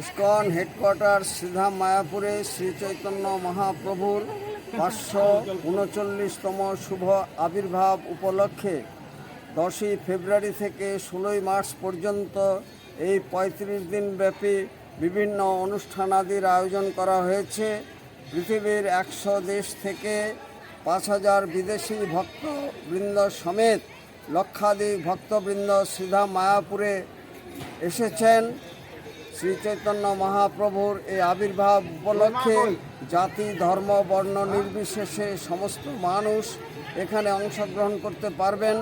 ISKCON headquarter সিধা মায়াপুরে শ্রী চৈতন্য মহাপ্রভুর পাঁচশো উনচল্লিশতম শুভ আবির্ভাব উপলক্ষে দশই ফেব্রুয়ারি থেকে ষোলোই মার্চ পর্যন্ত এই পঁয়ত্রিশ দিন ব্যাপী বিভিন্ন অনুষ্ঠানাদির আয়োজন করা হয়েছে। পৃথিবীর একশো দেশ থেকে পাঁচ হাজার বিদেশি ভক্তবৃন্দ সমেত লক্ষাধিক ভক্তবৃন্দ সিধা মায়াপুরে এসেছেন শ্রী চৈতন্য মহাপ্রভুর এই আবির্ভাব উপলক্ষে জাতি, ধর্ম, বর্ণ নির্বিশেষে সমস্ত মানুষ এখানে অংশগ্রহণ করতে পারবেন।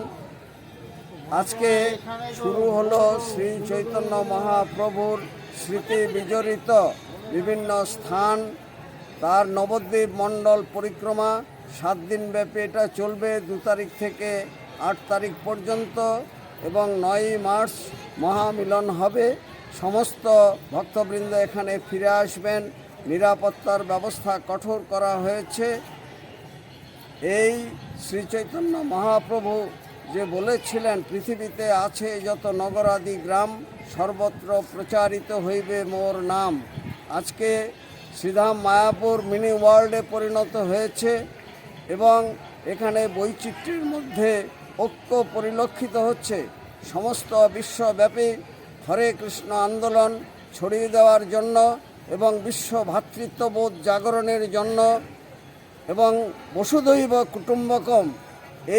আজকে শুরু হলো শ্রী চৈতন্য মহাপ্রভুর স্মৃতি বিজড়িত বিভিন্ন স্থান। তার নবদ্বীপ মণ্ডল পরিক্রমা সাত দিন ব্যাপী এটা চলবে দু তারিখ থেকে আট তারিখ পর্যন্ত। এবং নয়ই মার্চ মহামিলন হবে। সমস্ত ভক্তবৃন্দ এখানে ফিরে আসবেন। নিরাপত্তার ব্যবস্থা কঠোর করা হয়েছে। এই শ্রী চৈতন্য মহাপ্রভু যে বলেছিলেন, পৃথিবীতে আছে যত নগরাদি গ্রাম, সর্বত্র প্রচারিত হইবে মোর নাম। আজকে শ্রীধাম মায়াপুর মিনি ওয়ার্ল্ডে পরিণত হয়েছে এবং এখানে বৈচিত্র্যের মধ্যে ঐক্য পরিলক্ষিত হচ্ছে। সমস্ত বিশ্বব্যাপী হরে কৃষ্ণ আন্দোলন ছড়িয়ে দেওয়ার জন্য এবং বিশ্ব ভ্রাতৃত্ববোধ জাগরণের জন্য এবং বসুদৈব কুটুম্বকম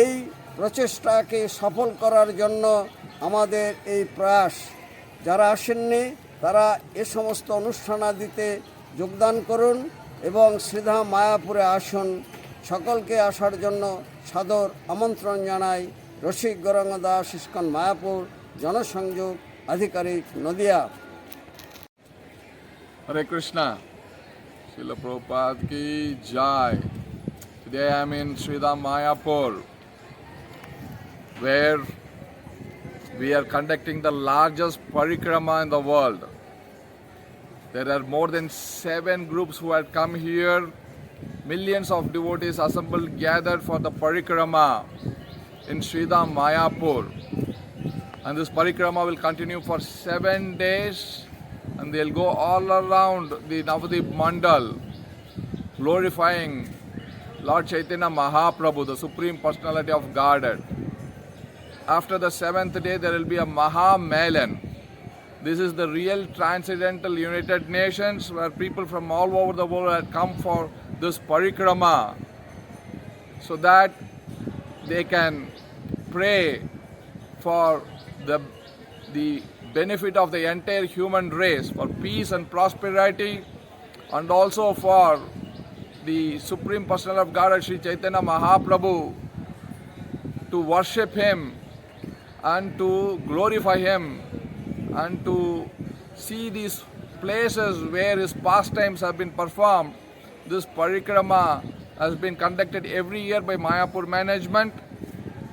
এই প্রচেষ্টাকে সফল করার জন্য আমাদের এই প্রয়াস। যারা আসেননি, তারা এ সমস্ত অনুষ্ঠানাদিতে যোগদান করুন এবং শ্রীধাম মায়াপুরে আসুন। সকলকে আসার জন্য সাদর আমন্ত্রণ জানাই রসিক গৌরাঙ্গ দাস ইস্কন মায়াপুর জনসংযোগ আধিকারিক Nadia Hare Krishna. Srila Prabhupada ki jai. Today I am in Sridham Mayapur where we are conducting the largest parikrama in the world. There are more than seven groups who had come here. Millions of devotees assembled, gathered for the parikrama in Sridham Mayapur. And this parikrama will continue for seven days and they'll go all around the Navadip Mandal glorifying Lord Chaitanya Mahaprabhu, the Supreme Personality of Godhead. After the seventh day, there will be a Mahamelan. This is the real transcendental United Nations where people from all over the world had come for this parikrama. So that they can pray for the, the benefit of the entire human race, for peace and prosperity, and also for the Supreme Personal of God, Sri Chaitanya Mahaprabhu, to worship Him and to glorify Him and to see these places where His pastimes have been performed. This parikrama has been conducted every year by Mayapur management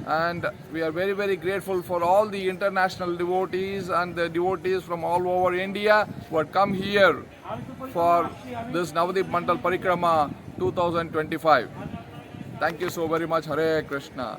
and we are very very grateful for all the international devotees and the devotees from all over India who had come here for this Navadip Mandal Parikrama 2025. Thank you so very much. Hare Krishna.